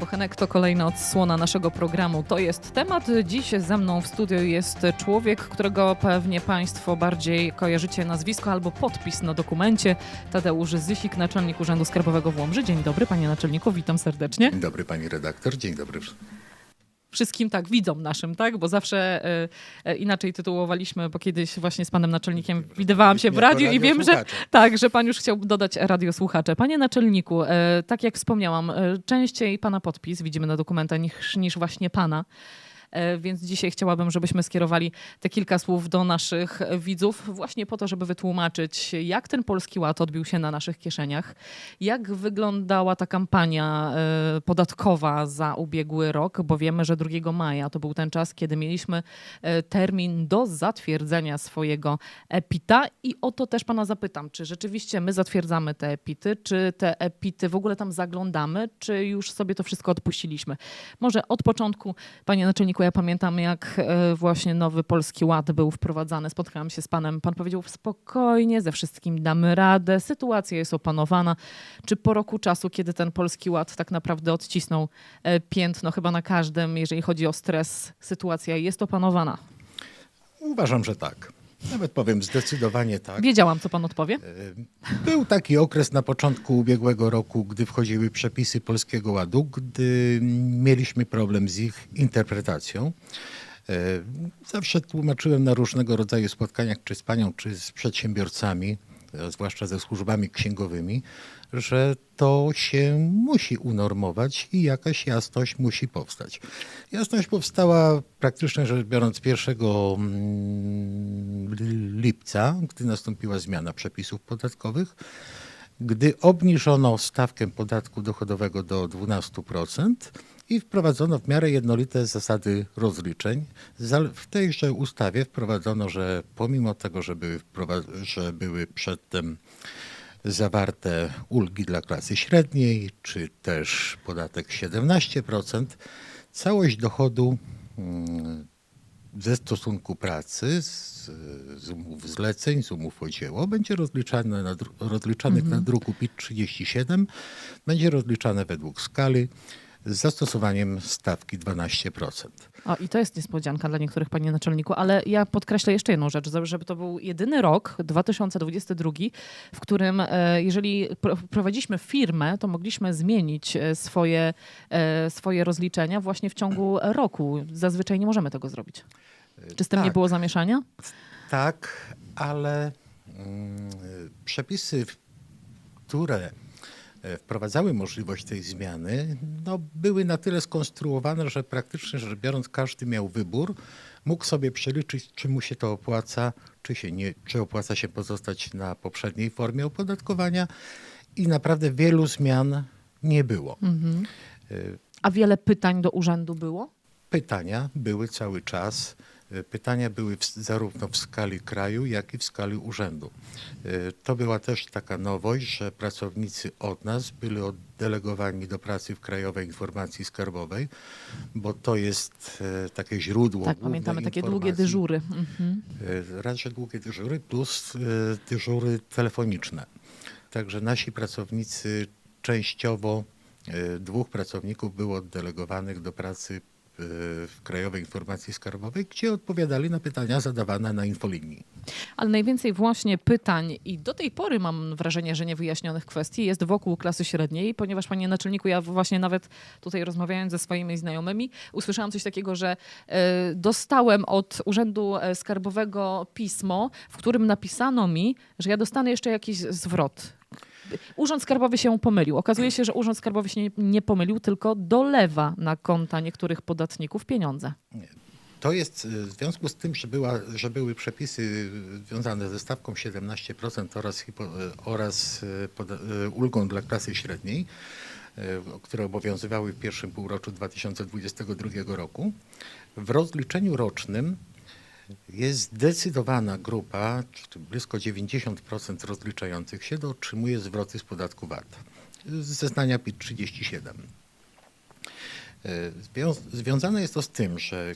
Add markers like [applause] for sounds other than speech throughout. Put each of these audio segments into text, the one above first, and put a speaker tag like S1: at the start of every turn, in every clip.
S1: Bochenek to kolejna odsłona naszego programu. To jest temat. Dziś ze mną w studiu jest człowiek, którego pewnie Państwo bardziej kojarzycie nazwisko albo podpis na dokumencie. Tadeusz Zysik, naczelnik Urzędu Skarbowego w Łomży. Dzień dobry, panie naczelniku, witam serdecznie.
S2: Dzień dobry pani redaktor, dzień dobry.
S1: Wszystkim tak, widzom naszym, tak? Bo zawsze e, e, inaczej tytułowaliśmy, bo kiedyś właśnie z panem naczelnikiem widywałam się w radiu i wiem, że tak, że pan już chciał dodać radiosłuchacze. Panie naczelniku, e, tak jak wspomniałam, e, częściej pana podpis widzimy na dokumentach niż, niż właśnie pana. E, Więc dzisiaj chciałabym, żebyśmy skierowali te kilka słów do naszych widzów, właśnie po to, żeby wytłumaczyć, jak ten polski ład odbił się na naszych kieszeniach, jak wyglądała ta kampania e, podatkowa za ubiegły rok, bo wiemy, że 2 maja to był ten czas, kiedy mieliśmy e, termin do zatwierdzenia swojego EPITA i o to też pana zapytam, czy rzeczywiście my zatwierdzamy te EPITy, czy te EPITy w ogóle tam zaglądamy, czy już sobie to wszystko odpuściliśmy. Może od początku, panie naczelniku, ja pamiętam jak e, właśnie nowy Polski Ład był wprowadzany, spotkałam się z panem, pan powiedział spokojnie, ze wszystkim damy radę, sytuacja jest opanowana. Czy po roku czasu, kiedy ten Polski Ład tak naprawdę odcisnął e, piętno chyba na każdym, jeżeli chodzi o stres, sytuacja jest opanowana?
S2: Uważam, że tak. Nawet powiem zdecydowanie tak.
S1: Wiedziałam, co pan odpowie.
S2: Był taki okres na początku ubiegłego roku, gdy wchodziły przepisy Polskiego Ładu, gdy mieliśmy problem z ich interpretacją. E, Zawsze tłumaczyłem na różnego rodzaju spotkaniach, czy z panią, czy z przedsiębiorcami, e, zwłaszcza ze służbami księgowymi, że to się musi unormować i jakaś jasność musi powstać. Jasność powstała praktycznie rzecz biorąc 1 mm, lipca, gdy nastąpiła zmiana przepisów podatkowych, gdy obniżono stawkę podatku dochodowego do 12% i wprowadzono w miarę jednolite zasady rozliczeń. W tejże ustawie wprowadzono, że pomimo tego, że były, że były przedtem zawarte ulgi dla klasy średniej, czy też podatek 17%, całość dochodu mm, ze stosunku pracy, z, z umów zleceń, z umów o dzieło, będzie rozliczane na, rozliczanych na druku PIT 37, będzie rozliczane według skali z zastosowaniem stawki 12%.
S1: O, i to jest niespodzianka dla niektórych, panie naczelniku, ale ja podkreślę jeszcze jedną rzecz, żeby to był jedyny rok, 2022, w którym e, jeżeli pro- prowadziliśmy firmę, to mogliśmy zmienić e, swoje, e, swoje rozliczenia właśnie w ciągu roku. Zazwyczaj nie możemy tego zrobić. Czy z tym nie
S2: tak.
S1: było zamieszania?
S2: Tak, ale mm, przepisy, które wprowadzały możliwość tej zmiany, no, były na tyle skonstruowane, że praktycznie rzecz biorąc każdy miał wybór, mógł sobie przeliczyć, czy mu się to opłaca, czy, się nie, czy opłaca się pozostać na poprzedniej formie opodatkowania i naprawdę wielu zmian nie było. E,
S1: A wiele pytań do urzędu było?
S2: Pytania były cały czas. Y, Pytania były w, zarówno w skali kraju, jak i w skali urzędu. Y, To była też taka nowość, że pracownicy od nas byli oddelegowani do pracy w Krajowej Informacji Skarbowej, bo to jest e, takie źródło.
S1: Tak, pamiętamy takie długie dyżury. Mhm.
S2: E, że długie dyżury plus e, dyżury telefoniczne. Także nasi pracownicy częściowo, e, dwóch pracowników było oddelegowanych do pracy e, w Krajowej Informacji Skarbowej, gdzie odpowiadali na pytania zadawane na infolinii.
S1: Ale najwięcej właśnie pytań i do tej pory mam wrażenie, że niewyjaśnionych kwestii jest wokół klasy średniej, ponieważ panie naczelniku, ja właśnie nawet tutaj rozmawiając ze swoimi znajomymi, usłyszałam coś takiego, że e, dostałem od Urzędu e, Skarbowego pismo, w którym napisano mi, że ja dostanę jeszcze jakiś zwrot. Urząd Skarbowy się pomylił. Okazuje się, że Urząd Skarbowy się nie, pomylił, tylko dolewa na konta niektórych podatników pieniądze.
S2: To jest e, w związku z tym, że, była, że były przepisy związane ze stawką 17% oraz, e, oraz poda, e, ulgą dla klasy średniej, które obowiązywały w pierwszym półroczu 2022 roku. W rozliczeniu rocznym jest zdecydowana grupa, blisko 90% rozliczających się, otrzymuje zwroty z podatku VAT. Z zeznania PIT 37. E, zwią- Związane jest to z tym, że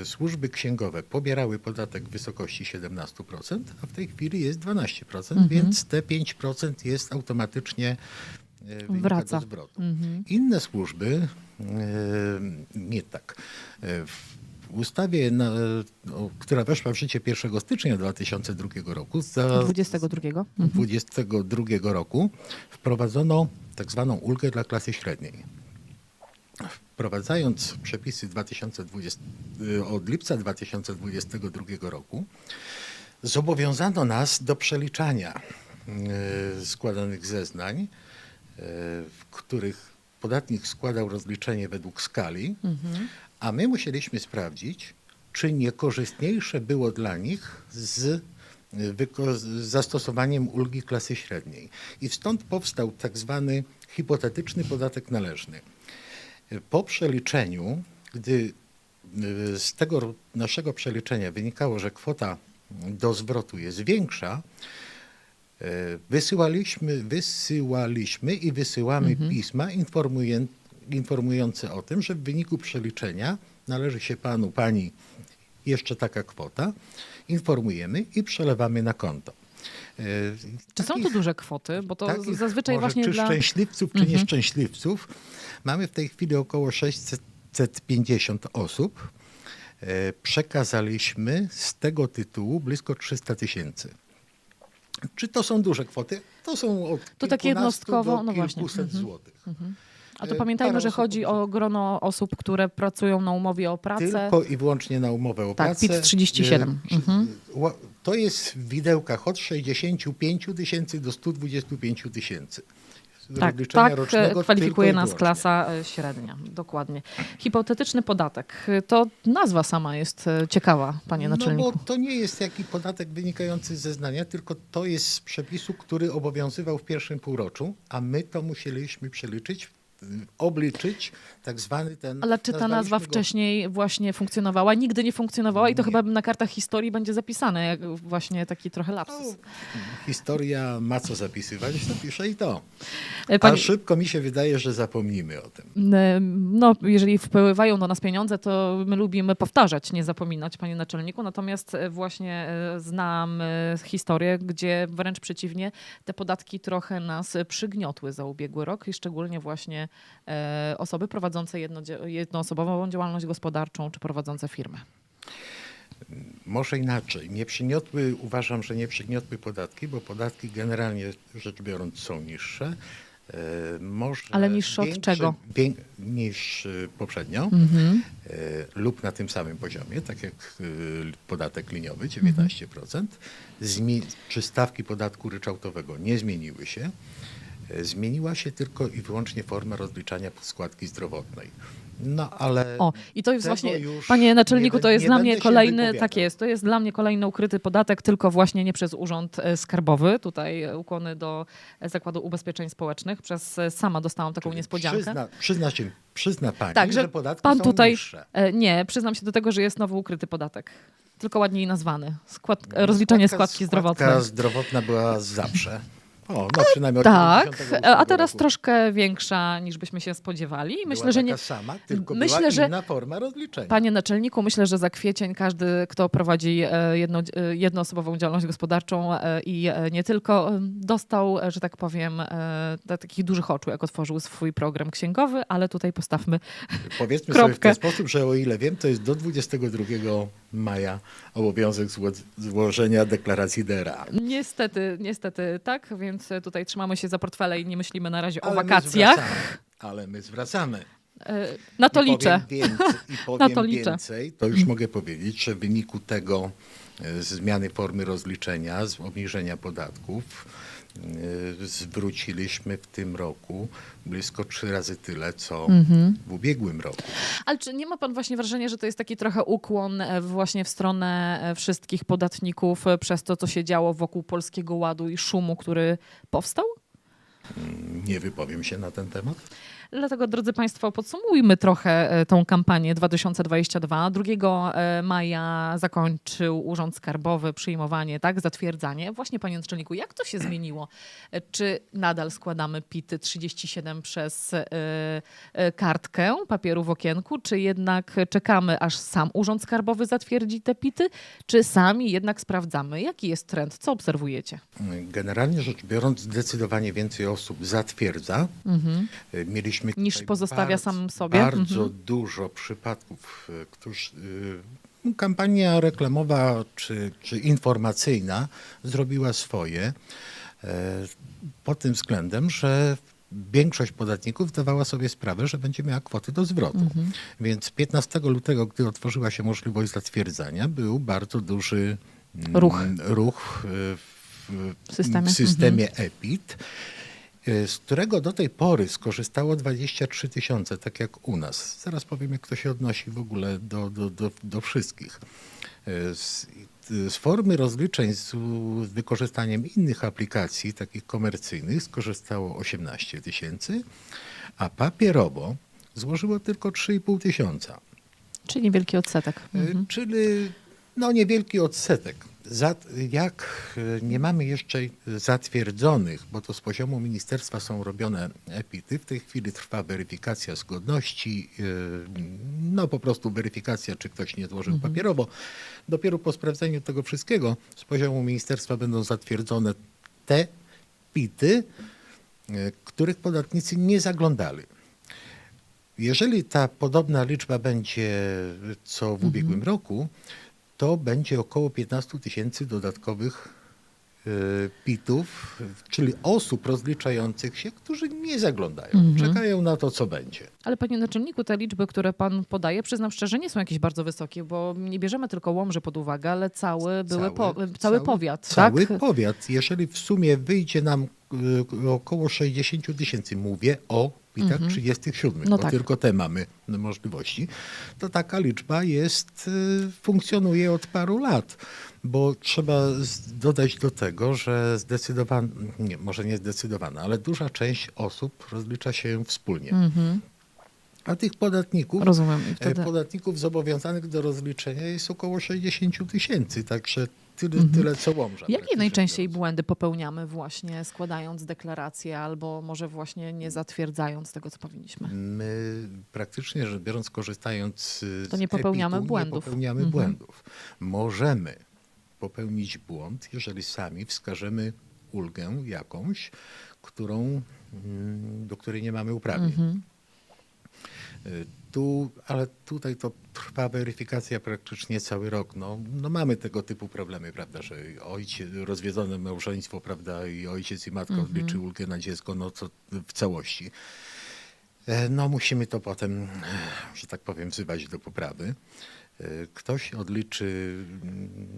S2: e, służby księgowe pobierały podatek w wysokości 17%, a w tej chwili jest 12%, więc te 5% jest automatycznie e,
S1: Wraca.
S2: do zwrotu.
S1: Mhm.
S2: Inne służby e, nie tak. E, W ustawie, na, o, która weszła w życie 1 stycznia 2002 roku, za,
S1: 22. Mhm.
S2: 2022 roku wprowadzono tak zwaną ulgę dla klasy średniej. Wprowadzając przepisy 2020, y, od lipca 2022 roku, zobowiązano nas do przeliczania y, składanych zeznań, w których podatnik składał rozliczenie według skali, a my musieliśmy sprawdzić, czy niekorzystniejsze było dla nich z y, z zastosowaniem ulgi klasy średniej. I stąd powstał tak zwany hipotetyczny podatek należny. Po przeliczeniu, gdy y, z tego naszego przeliczenia wynikało, że kwota do zwrotu jest większa, y, wysyłaliśmy, wysyłaliśmy i wysyłamy pisma informuję, informujące o tym, że w wyniku przeliczenia należy się panu, pani jeszcze taka kwota, informujemy i przelewamy na konto. Y,
S1: Czy są to
S2: takich-
S1: duże kwoty? Bo to
S2: takich
S1: zazwyczaj właśnie
S2: czy
S1: dla...
S2: szczęśliwców, czy nieszczęśliwców. Mamy w tej chwili około 650 osób. E, Przekazaliśmy z tego tytułu blisko 300 tysięcy. Czy to są duże kwoty? To są od
S1: To
S2: kilkunastu
S1: jednostkowo,
S2: do
S1: no właśnie.
S2: kilkuset
S1: Mhm.
S2: złotych.
S1: A to pamiętajmy, że chodzi o grono osób, które pracują na umowie o pracę.
S2: Tylko i wyłącznie na umowę o
S1: Tak,
S2: pracę.
S1: PIT 37.
S2: E,
S1: Mhm.
S2: To jest w widełkach od 65 tysięcy do 125 tysięcy.
S1: Tak, tak
S2: rocznego
S1: e, kwalifikuje nas klasa e, średnia. Dokładnie. Hipotetyczny podatek. To nazwa sama jest ciekawa, panie naczelniku.
S2: No bo to nie jest jaki podatek wynikający z zeznania, tylko to jest z przepisu, który obowiązywał w pierwszym półroczu, a my to musieliśmy przeliczyć, obliczyć tak zwany ten...
S1: Ale czy ta nazwa
S2: go-
S1: wcześniej właśnie funkcjonowała? Nigdy nie funkcjonowała i to
S2: Nie.
S1: chyba na kartach historii będzie zapisane, jak właśnie taki trochę
S2: No,
S1: lapsus.
S2: historia ma co zapisywać, zapisze i to.
S1: E,
S2: A
S1: Pani,
S2: szybko mi się wydaje, że zapomnimy o tym.
S1: e, no, jeżeli wpływają do nas pieniądze, to my lubimy powtarzać, nie zapominać, panie naczelniku. Natomiast e, właśnie znam historię, gdzie wręcz przeciwnie, te podatki trochę nas przygniotły za ubiegły rok i szczególnie właśnie e, osoby prowadzące jednodzie- jednoosobową działalność gospodarczą czy prowadzące firmę.
S2: Może inaczej. Nie przygniotły, uważam, że nie przygniotły podatki, bo podatki generalnie rzecz biorąc są niższe. E, Może
S1: Ale niższe od czego?
S2: niż e, poprzednio
S1: Mhm.
S2: lub na tym samym poziomie, tak jak podatek liniowy
S1: Mhm.
S2: 19%. Zmi- czy stawki podatku ryczałtowego nie zmieniły się. E, Zmieniła się tylko i wyłącznie forma rozliczania składki zdrowotnej. No ale
S1: O, i to jest właśnie, panie naczelniku,
S2: nie
S1: to jest
S2: nie
S1: dla
S2: będę
S1: mnie kolejny, tak jest, to jest dla mnie kolejny ukryty podatek, tylko właśnie nie przez Urząd e, Skarbowy, tutaj e, ukłony do Zakładu Ubezpieczeń Społecznych, przez, sama dostałam taką
S2: Czyli
S1: niespodziankę.
S2: Przyzna, przyzna, się, przyzna pani,
S1: tak,
S2: że,
S1: że
S2: podatki
S1: pan
S2: są
S1: tutaj,
S2: niższe.
S1: nie, przyznam się do tego, że jest nowy ukryty podatek, tylko ładniej nazwany, Skład, e, rozliczenie
S2: Składka-
S1: składki zdrowotnej.
S2: Składka zdrowotna była zawsze. O, no przynajmniej od
S1: Tak,
S2: 98
S1: a teraz
S2: roku.
S1: troszkę większa niż byśmy się spodziewali. I
S2: Była
S1: Myślę, że nie,
S2: sama, tylko
S1: myślę,
S2: była
S1: że-
S2: inna forma rozliczenia.
S1: Panie naczelniku, myślę, że za kwiecień każdy, kto prowadzi e, jedno, e, jednoosobową działalność gospodarczą e, i nie tylko, dostał, że tak powiem, ta- takich dużych oczu, jak otworzył swój program księgowy, ale tutaj postawmy.
S2: Powiedzmy sobie w
S1: kropkę.
S2: ten sposób, że o ile wiem, to jest do 22 maja obowiązek zło złożenia deklaracji DRA.
S1: Niestety, niestety tak, więc e, tutaj trzymamy się za portfele i nie myślimy na razie o
S2: Ale my
S1: wakacjach.
S2: zwracamy. Ale my zwracamy.
S1: E, Na to
S2: I
S1: liczę.
S2: Powiem więcej, I [laughs] powiem
S1: to liczę.
S2: więcej, to już mogę powiedzieć, że w wyniku tego e, zmiany formy rozliczenia, z obniżenia podatków, zwróciliśmy w tym roku blisko trzy razy tyle, co
S1: Mhm.
S2: w ubiegłym roku.
S1: Ale czy nie ma pan właśnie wrażenia, że to jest taki trochę ukłon e, właśnie w stronę e, wszystkich podatników e, przez to, co się działo wokół Polskiego Ładu i szumu, który powstał?
S2: Nie wypowiem się na ten temat.
S1: Dlatego, drodzy Państwo, podsumujmy trochę e, tą kampanię 2022. 2 e, maja zakończył Urząd Skarbowy przyjmowanie, tak, zatwierdzanie. Właśnie, panie naczelniku, jak to się zmieniło? E, Czy nadal składamy PIT 37 przez kartkę papieru w okienku, czy jednak czekamy, aż sam Urząd Skarbowy zatwierdzi te PITy, czy sami jednak sprawdzamy? Jaki jest trend? Co obserwujecie?
S2: Generalnie rzecz biorąc, zdecydowanie więcej osób zatwierdza.
S1: Mhm.
S2: E, Mieliśmy
S1: Niż pozostawia
S2: bardzo,
S1: sam sobie.
S2: Bardzo
S1: Mhm.
S2: dużo przypadków, e, którzy e, kampania reklamowa czy, czy informacyjna zrobiła swoje e, pod tym względem, że większość podatników zdawała sobie sprawę, że będzie miała kwoty do zwrotu.
S1: Mhm.
S2: Więc 15 lutego, gdy otworzyła się możliwość zatwierdzania, był bardzo duży mm,
S1: Ruch.
S2: ruch w,
S1: W systemie.
S2: w systemie EPIT, e, z którego do tej pory skorzystało 23 tysiące, tak jak u nas. Zaraz powiem, jak to się odnosi w ogóle do, do, do, do wszystkich. E, Z, z formy rozliczeń z, z wykorzystaniem innych aplikacji, takich komercyjnych, skorzystało 18 tysięcy, a papierowo złożyło tylko 3,5 tysiąca.
S1: Czyli niewielki odsetek.
S2: E,
S1: Mhm.
S2: Czyli no niewielki odsetek. Zat, jak e, nie mamy jeszcze zatwierdzonych, bo to z poziomu ministerstwa są robione epity, w tej chwili trwa weryfikacja zgodności, e, no po prostu weryfikacja, czy ktoś nie złożył papierowo. Dopiero po sprawdzeniu tego wszystkiego z poziomu ministerstwa będą zatwierdzone te pity, e, których podatnicy nie zaglądali. Jeżeli ta podobna liczba będzie co w ubiegłym roku, to będzie około 15 tysięcy dodatkowych y, pitów, czyli osób rozliczających się, którzy nie zaglądają, czekają na to, co będzie.
S1: Ale panie naczelniku, te liczby, które pan podaje, przyznam szczerze, nie są jakieś bardzo wysokie, bo nie bierzemy tylko Łomży pod uwagę, ale cały, były po, cały, powiat,
S2: Cały
S1: tak?
S2: powiat. Jeżeli w sumie wyjdzie nam y, około 60 tysięcy, mówię o pitach 37,
S1: No
S2: bo
S1: tak.
S2: tylko te mamy możliwości, to taka liczba jest, y, funkcjonuje od paru lat. Bo trzeba dodać do tego, że zdecydowana, nie, może nie zdecydowana, ale duża część osób rozlicza się wspólnie.
S1: Mhm.
S2: A tych podatników
S1: Rozumiem.
S2: E,
S1: wtedy...
S2: Podatników zobowiązanych do rozliczenia jest około 60 tysięcy, także tyle,
S1: Mhm.
S2: tyle co łomża.
S1: Jakie najczęściej
S2: biorąc.
S1: błędy popełniamy właśnie składając deklaracje albo może właśnie nie zatwierdzając tego, co powinniśmy?
S2: My praktycznie rzecz biorąc, korzystając z
S1: To nie popełniamy błędów.
S2: Nie popełniamy
S1: Mhm.
S2: błędów. Możemy popełnić błąd, jeżeli sami wskażemy ulgę jakąś, którą, mm, do której nie mamy uprawnień.
S1: Mhm.
S2: Tu, ale tutaj to trwa weryfikacja praktycznie cały rok. No, no mamy tego typu problemy, prawda, że ojciec, rozwiedzone małżeństwo, prawda, i ojciec i matka
S1: Mhm.
S2: odliczył ulgę na dziecko, no co w całości. E, No musimy to potem, e, że tak powiem, wzywać do poprawy. E, Ktoś odliczy,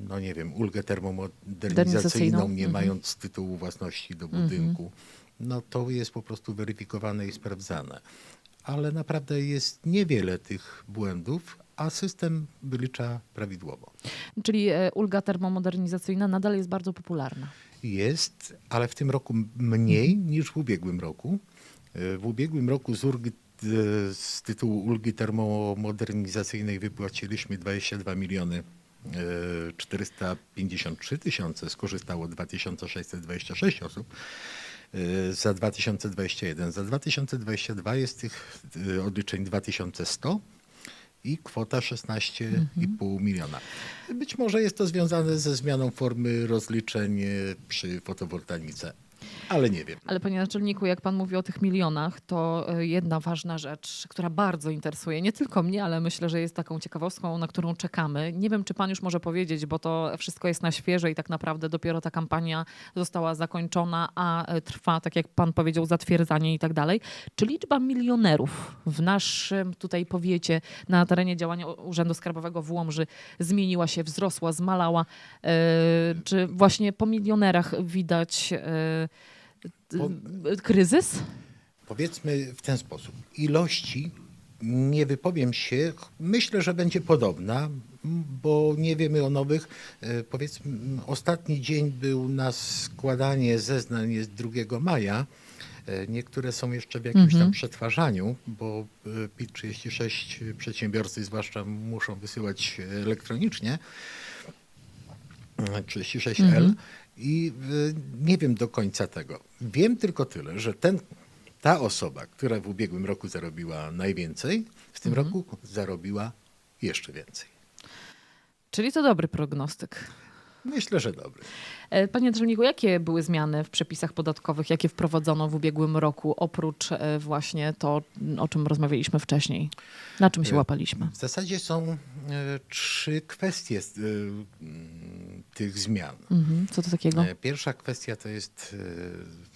S2: no nie wiem, ulgę
S1: Termomodernizacyjną.
S2: nie
S1: Mhm.
S2: mając tytułu własności do budynku. No to jest po prostu weryfikowane i sprawdzane. Ale naprawdę jest niewiele tych błędów, a system wylicza prawidłowo.
S1: Czyli e, ulga termomodernizacyjna nadal jest bardzo popularna.
S2: Jest, ale w tym roku mniej niż w ubiegłym roku. E, W ubiegłym roku z, ulgi, e, z tytułu ulgi termomodernizacyjnej wypłaciliśmy 22 miliony e, 453 tysiące, skorzystało 2626 osób. E, Za 2021. Za 2022 jest tych e, odliczeń 2100 i kwota 16,5 miliona. Być może jest to związane ze zmianą formy rozliczeń e, przy fotowoltaice, ale nie wiem.
S1: Ale panie naczelniku, jak pan mówi o tych milionach, to e, jedna ważna rzecz, która bardzo interesuje nie tylko mnie, ale myślę, że jest taką ciekawostką, na którą czekamy. Nie wiem, czy pan już może powiedzieć, bo to wszystko jest na świeże i tak naprawdę dopiero ta kampania została zakończona, a e, trwa, tak jak pan powiedział, zatwierdzanie i tak dalej. Czy liczba milionerów w naszym tutaj powiecie na terenie działania Urzędu Skarbowego w Łomży zmieniła się, wzrosła, zmalała? E, Czy właśnie po milionerach widać kryzys?
S2: Powiedzmy w ten sposób. Ilości nie wypowiem się. Myślę, że będzie podobna, bo nie wiemy o nowych. E, Powiedzmy, ostatni dzień był na składanie zeznań jest 2 maja. Niektóre są jeszcze w jakimś tam przetwarzaniu, bo e, PIT-36 przedsiębiorcy zwłaszcza muszą wysyłać elektronicznie. 36L i y, nie wiem do końca tego. Wiem tylko tyle, że ten, ta osoba, która w ubiegłym roku zarobiła najwięcej, w tym roku zarobiła jeszcze więcej.
S1: Czyli to dobry prognostyk.
S2: Myślę, że dobry.
S1: E, Panie Naczelniku, jakie były zmiany w przepisach podatkowych, jakie wprowadzono w ubiegłym roku, oprócz e, właśnie to, o czym rozmawialiśmy wcześniej? Na czym się
S2: E,
S1: łapaliśmy?
S2: W zasadzie są trzy kwestie tych zmian.
S1: Mhm. Co to takiego?
S2: E, Pierwsza kwestia to jest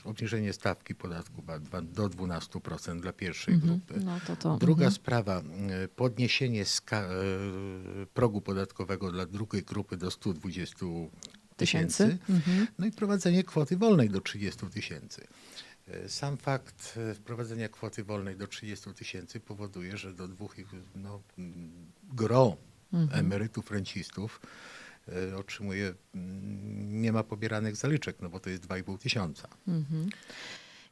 S2: e, obniżenie stawki podatku do 12% dla pierwszej grupy.
S1: No to to.
S2: Druga
S1: mhm.
S2: sprawa, e, podniesienie progu podatkowego dla drugiej grupy do 120 tysięcy.
S1: Mhm.
S2: No i wprowadzenie kwoty wolnej do 30 tysięcy. Sam fakt wprowadzenia kwoty wolnej do 30 tysięcy powoduje, że do dwóch, no, gro
S1: Mhm.
S2: emerytów, rencistów otrzymuje, mm, nie ma pobieranych zaliczek, no bo to jest 2,5 tysiąca.
S1: Mhm.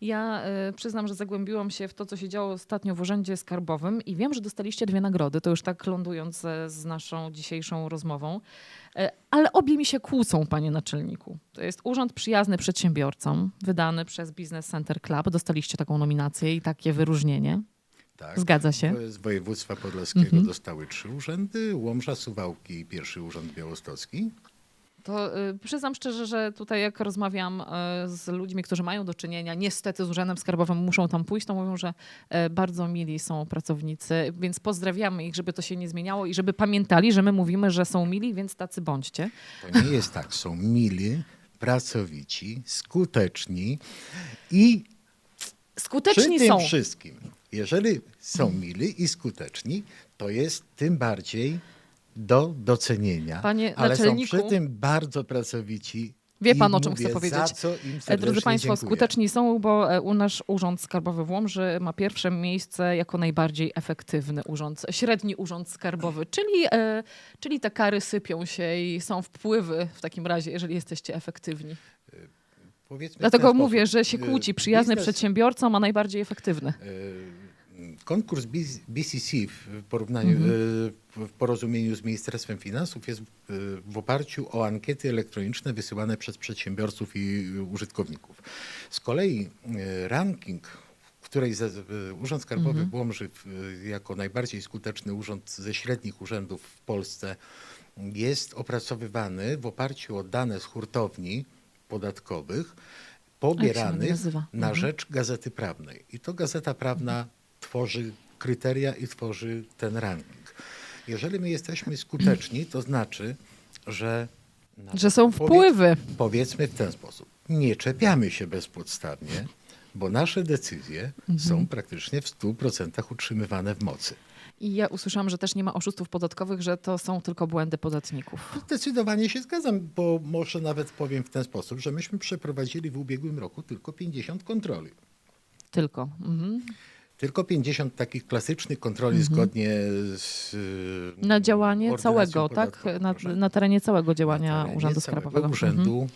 S1: Ja y, przyznam, że zagłębiłam się w to, co się działo ostatnio w Urzędzie Skarbowym i wiem, że dostaliście dwie nagrody, to już tak lądując e, z naszą dzisiejszą rozmową, E, ale obie mi się kłócą, panie naczelniku. To jest Urząd Przyjazny Przedsiębiorcom, wydany przez Business Center Club. Dostaliście taką nominację i takie wyróżnienie.
S2: Tak.
S1: Zgadza się.
S2: Z województwa podlaskiego
S1: Mhm.
S2: dostały trzy urzędy, Łomża, Suwałki i pierwszy urząd białostocki.
S1: To y, przyznam szczerze, że tutaj jak rozmawiam y, z ludźmi, którzy mają do czynienia niestety z Urzędem Skarbowym, muszą tam pójść, to mówią, że y, bardzo mili są pracownicy, więc pozdrawiamy ich, żeby to się nie zmieniało i żeby pamiętali, że my mówimy, że są mili, więc tacy bądźcie.
S2: To nie jest tak. Są mili, pracowici, skuteczni i przy
S1: Skuteczni
S2: tym
S1: są.
S2: wszystkim, jeżeli są mili i skuteczni, to jest tym bardziej do docenienia.
S1: Panie
S2: ale są przy tym bardzo pracowici.
S1: Wie pan, o czym
S2: mówię,
S1: chcę powiedzieć.
S2: Za co im
S1: E, Drodzy Państwo,
S2: dziękuję.
S1: skuteczni są, bo e, u nasz Urząd Skarbowy w Łomży ma pierwsze miejsce jako najbardziej efektywny urząd, średni urząd skarbowy, czyli, e, czyli te kary sypią się i są wpływy w takim razie, jeżeli jesteście efektywni.
S2: Powiedzmy
S1: Dlatego mówię,
S2: sposób.
S1: że się
S2: Y,
S1: kłóci przyjazny
S2: biznes-
S1: przedsiębiorcom, a najbardziej efektywny.
S2: Y, Konkurs BCC w porównaniu,
S1: Mhm.
S2: y, w porozumieniu z Ministerstwem Finansów jest w oparciu o ankiety elektroniczne wysyłane przez przedsiębiorców i użytkowników. Z kolei ranking, w której Urząd Skarbowy w Łomży y, jako najbardziej skuteczny urząd ze średnich urzędów w Polsce jest opracowywany w oparciu o dane z hurtowni podatkowych pobieranych na
S1: Mhm.
S2: rzecz Gazety Prawnej. I to Gazeta Prawna tworzy kryteria i tworzy ten ranking. Jeżeli my jesteśmy skuteczni, to znaczy, że...
S1: Że są
S2: powie-
S1: wpływy.
S2: Powiedzmy w ten sposób. Nie czepiamy się bezpodstawnie, bo nasze decyzje
S1: Mhm.
S2: są praktycznie w 100% utrzymywane w mocy.
S1: I ja usłyszałam, że też nie ma oszustów podatkowych, że to są tylko błędy podatników.
S2: Zdecydowanie się zgadzam, bo może nawet powiem w ten sposób, że myśmy przeprowadzili w ubiegłym roku tylko 50 kontroli.
S1: Tylko. Mhm.
S2: Tylko 50 takich klasycznych kontroli zgodnie z. y,
S1: Na działanie całego, tak? Na, na terenie całego działania
S2: terenie
S1: Urzędu Skarbowego.
S2: Urzędu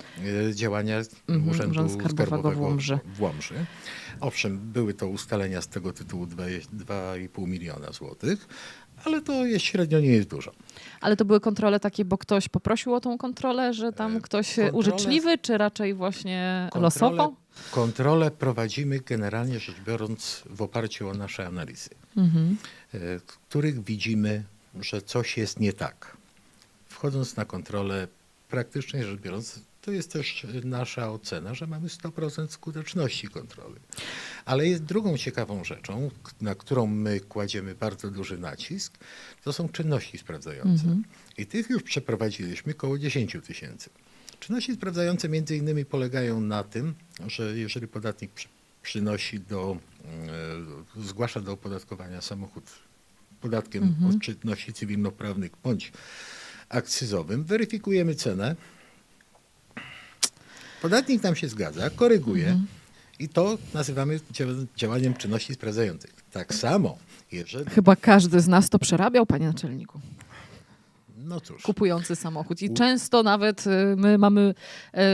S2: y, działania
S1: Mhm,
S2: Urzędu
S1: Urząd Skarbowego
S2: Skarbowego
S1: w Łomży.
S2: w Łomży. Owszem, były to ustalenia z tego tytułu dwa- 2,5 miliona złotych, ale to jest średnio nie jest dużo.
S1: Ale to były kontrole takie, bo ktoś poprosił o tą kontrolę, że tam
S2: E,
S1: ktoś
S2: kontrole-
S1: użyczliwy, czy raczej właśnie
S2: Kontrole-
S1: losowo?
S2: Kontrolę prowadzimy generalnie rzecz biorąc w oparciu o nasze analizy.
S1: Mhm.
S2: e, w których widzimy, że coś jest nie tak. Wchodząc na kontrolę, praktycznie rzecz biorąc, to jest też nasza ocena, że mamy 100% skuteczności kontroli. Ale jest drugą ciekawą rzeczą, na którą my kładziemy bardzo duży nacisk, to są czynności sprawdzające. I tych już przeprowadziliśmy około 10 tysięcy. Czynności sprawdzające między innymi polegają na tym, że jeżeli podatnik przy, przynosi do, e, zgłasza do opodatkowania samochód podatkiem od czynności cywilnoprawnych bądź akcyzowym, weryfikujemy cenę. Podatnik nam się zgadza, koryguje i to nazywamy dzia- działaniem czynności sprawdzających. Tak samo, jeżeli,
S1: Chyba każdy z nas to przerabiał, panie naczelniku,
S2: no
S1: kupujący samochód. I często nawet y, my mamy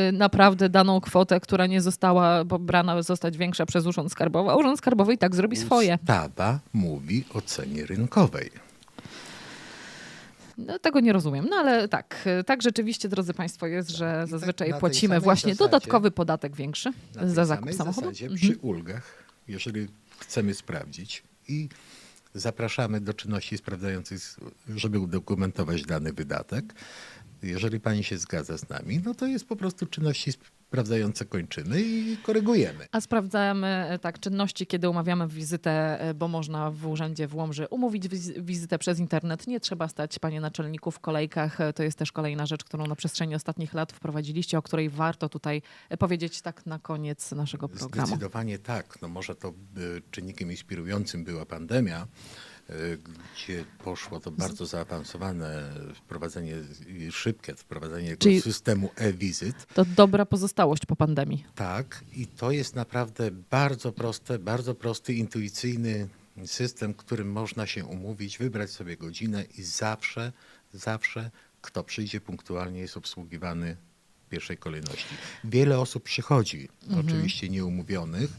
S1: y, naprawdę daną kwotę, która nie została pobrana, zostać większa przez Urząd Skarbowy, a Urząd Skarbowy i tak zrobi swoje.
S2: Ustawa mówi o cenie rynkowej.
S1: No, tego nie rozumiem, no ale tak, y, tak rzeczywiście, drodzy Państwo, jest, że
S2: i tak
S1: zazwyczaj płacimy właśnie
S2: zasadzie-
S1: dodatkowy podatek większy za zakup samochodu.
S2: zasadzie
S1: Mhm.
S2: przy ulgach, jeżeli chcemy sprawdzić i zapraszamy do czynności sprawdzających, żeby udokumentować dany wydatek, Jeżeli pani się zgadza z nami, no to jest po prostu czynności sprawdzające kończymy i korygujemy.
S1: A sprawdzamy e, tak czynności, kiedy umawiamy wizytę, e, bo można w urzędzie w Łomży umówić wiz- wizytę przez internet. Nie trzeba stać, panie naczelniku, w kolejkach. E, To jest też kolejna rzecz, którą na przestrzeni ostatnich lat wprowadziliście, o której warto tutaj powiedzieć tak na koniec naszego programu.
S2: Zdecydowanie tak. No może to czynnikiem inspirującym była pandemia, gdzie poszło to bardzo zaawansowane wprowadzenie, szybkie wprowadzenie
S1: Czyli-
S2: systemu e-wizyt.
S1: To dobra pozostałość po pandemii.
S2: Tak, i to jest naprawdę bardzo proste, bardzo prosty, intuicyjny system, którym można się umówić, wybrać sobie godzinę i zawsze, zawsze kto przyjdzie punktualnie jest obsługiwany w pierwszej kolejności. Wiele osób przychodzi, oczywiście nieumówionych.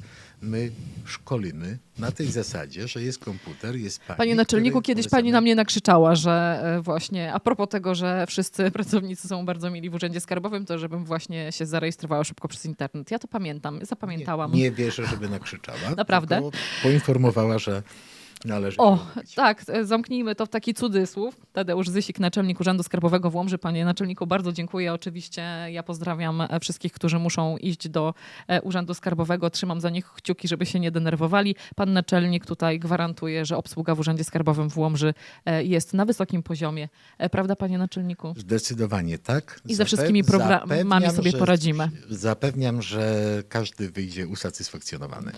S2: My szkolimy na tej zasadzie, że jest komputer, jest pani.
S1: Panie naczelniku, kiedyś
S2: polecamy-
S1: pani na mnie nakrzyczała, że e, właśnie a propos tego, że wszyscy [laughs] pracownicy są bardzo mili w urzędzie skarbowym, to żebym właśnie się zarejestrowała szybko przez internet. Ja to pamiętam, zapamiętałam.
S2: Nie, nie wierzę, żeby nakrzyczała. [laughs]
S1: Naprawdę?
S2: Poinformowała, że należy
S1: O, tak, e, zamknijmy to w taki cudzysłów. Tadeusz Zysik, naczelnik Urzędu Skarbowego w Łomży. Panie naczelniku, bardzo dziękuję. Oczywiście ja pozdrawiam e, wszystkich, którzy muszą iść do e, Urzędu Skarbowego. Trzymam za nich kciuki, żeby się nie denerwowali. Pan naczelnik tutaj gwarantuje, że obsługa w Urzędzie Skarbowym w Łomży jest na wysokim poziomie. Prawda, panie naczelniku?
S2: Zdecydowanie tak.
S1: I ze wszystkimi programami sobie
S2: że-
S1: poradzimy.
S2: Zapewniam, że każdy wyjdzie usatysfakcjonowany.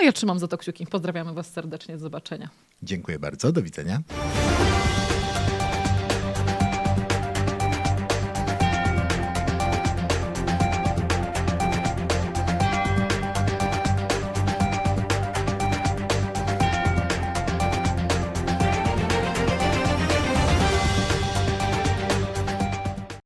S1: A ja trzymam za to kciuki. Pozdrawiamy was serdecznie. Do zobaczenia.
S2: Dziękuję bardzo. Do widzenia.